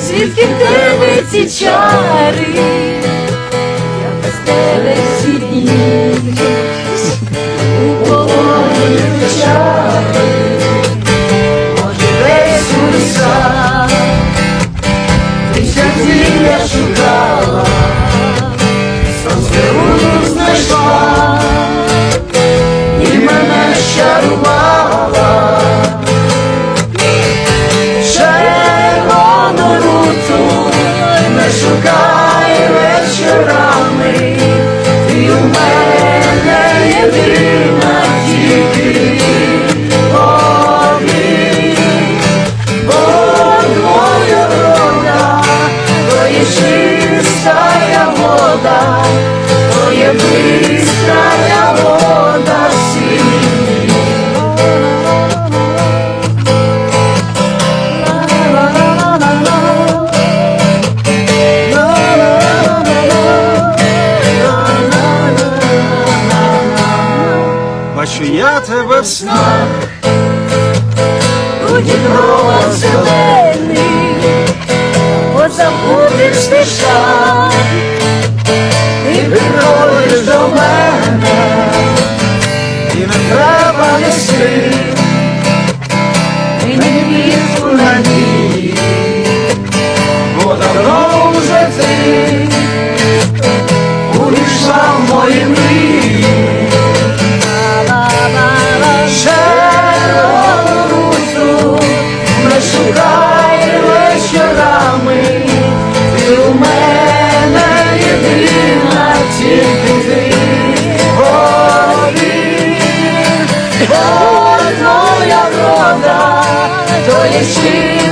Звідки в тебе ці чари? Я без тебе всі дні. Living я тебе в снах у Дніпрова взяла. Este